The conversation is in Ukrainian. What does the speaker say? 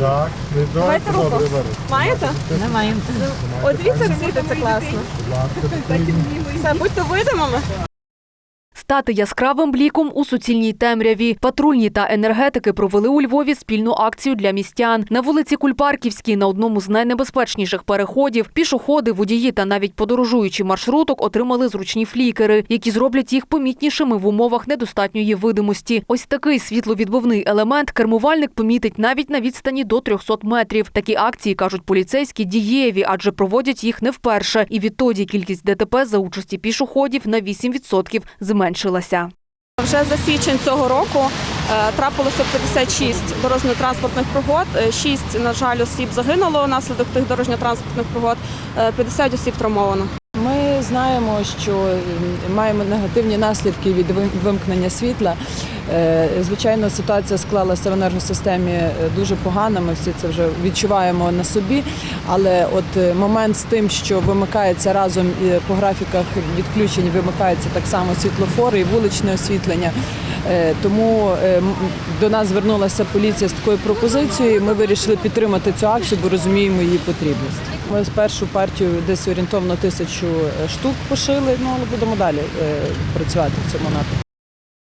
Так, не Давайте руку. Маєте? Не маємо. От дивіться, як світиться класно. Все, будьте видимими. Стати яскравим бліком у суцільній темряві. Патрульні та енергетики провели у Львові спільну акцію для містян. На вулиці Кульпарківській на одному з найнебезпечніших переходів пішоходи, водії та навіть подорожуючі маршруток отримали зручні флікери, які зроблять їх помітнішими в умовах недостатньої видимості. Ось такий світловідбивний елемент кермувальник помітить навіть на відстані до 300 метрів. Такі акції кажуть поліцейські дієві, адже проводять їх не вперше. І відтоді кількість ДТП за участі пішоходів на 8% зменшилася. Вже за січень цього року е, трапилося 56 дорожньо-транспортних пригод. Е, Шість, на жаль, осіб загинуло внаслідок тих дорожньо-транспортних пригод, е, 50 осіб травмовано. Ми знаємо, що маємо негативні наслідки від вимкнення світла. Е, Звичайно, ситуація склалася в енергосистемі е, дуже погано. Ми всі це вже відчуваємо на собі. Але от е, момент з тим, що вимикається разом по графіках відключень, вимикається так само світлофори і вуличне освітлення. Тому до нас звернулася поліція з такою пропозицією. Ми вирішили підтримати цю акцію, бо розуміємо її потрібність. Ми з першу партію десь орієнтовно тисячу штук пошили. Ну але будемо далі працювати в цьому напрямку.